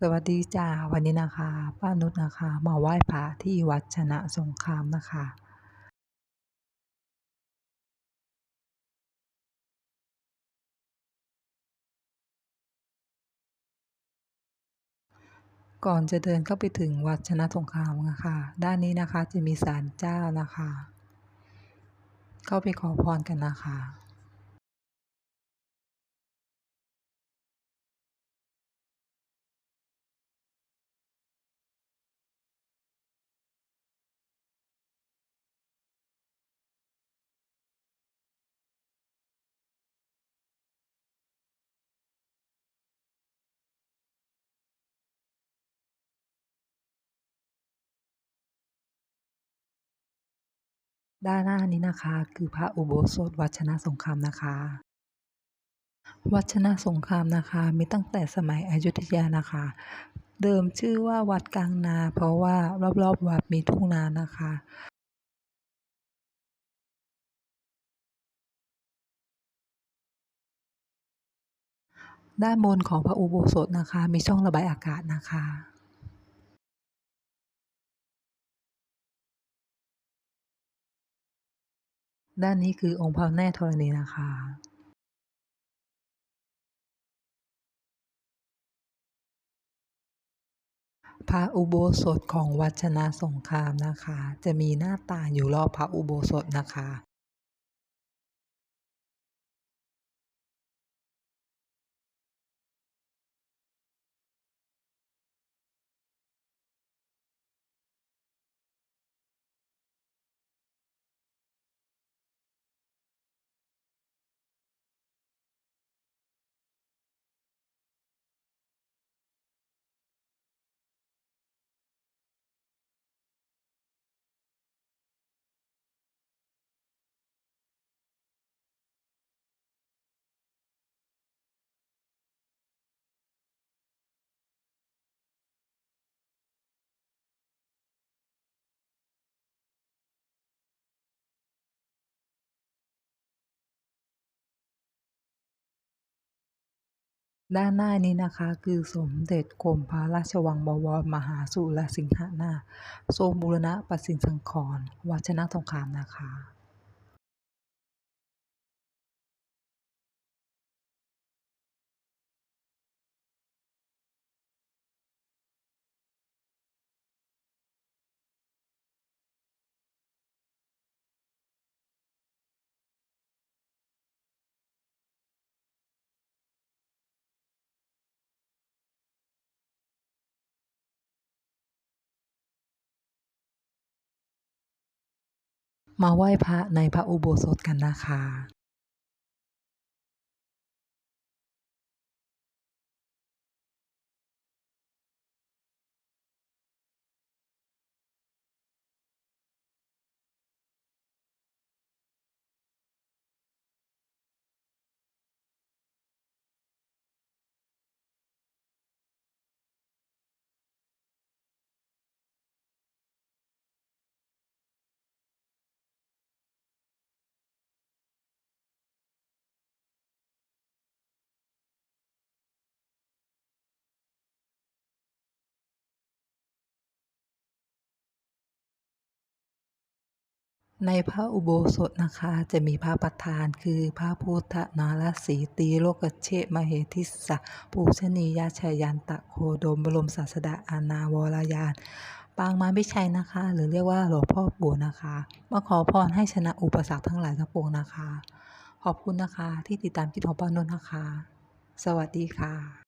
สวัสดีจ้า วันนี้นะคะ ป้านุชนะคะ มาไหว้พระที่วัดชนะสงครามนะคะ ก่อนจะเดินเข้าไปถึงวัดชนะสงครามนะคะ ด้านนี้นะคะจะมีศาลเจ้านะคะ เข้าไปขอพรกันนะคะ ด้านหน้านี้นะคะ คือพระอุโบสถวัชนะสงครามนะคะ วัชนะสงครามนะคะ มีตั้งแต่สมัยอยุธยานะคะ เดิมชื่อว่าวัดกลางนา เพราะว่ารอบๆวัดมีทุ่งนานะคะด้านบนของพระอุโบสถนะคะ มีช่องระบายอากาศนะคะ ด้านนี้คือองค์พระแม่ธรณีนะคะพระอุโบสถของวัดชนะสงครามนะคะ จะมีหน้าต่างอยู่รอบพระอุโบสถนะคะ ด้านหน้านี้นะคะคือสมเด็จกรมพระราชวังบวรมหาสุรสิงหนาถทรงบูรณะประสิสังขรณ์วัชนะสงครามนะคะ มาไหว้พระในพระอุโบสถกันนะคะ ในพระอุโบสถนะคะจะมีพระประธานคือพระพุทธนารสีตีโลกเชษมเหทิสะปูชนียาชยันตะโคดมบรมศาสดาอานาวรยานปางมาพิชัยนะคะ หรือเรียกว่าหลวงพ่อปู่นะคะมาขอพรให้ชนะอุปสรรคทั้งหลายทั้งปวงนะคะ ขอบคุณนะคะที่ติดตามคลิปของป้านนท์นะคะ สวัสดีค่ะ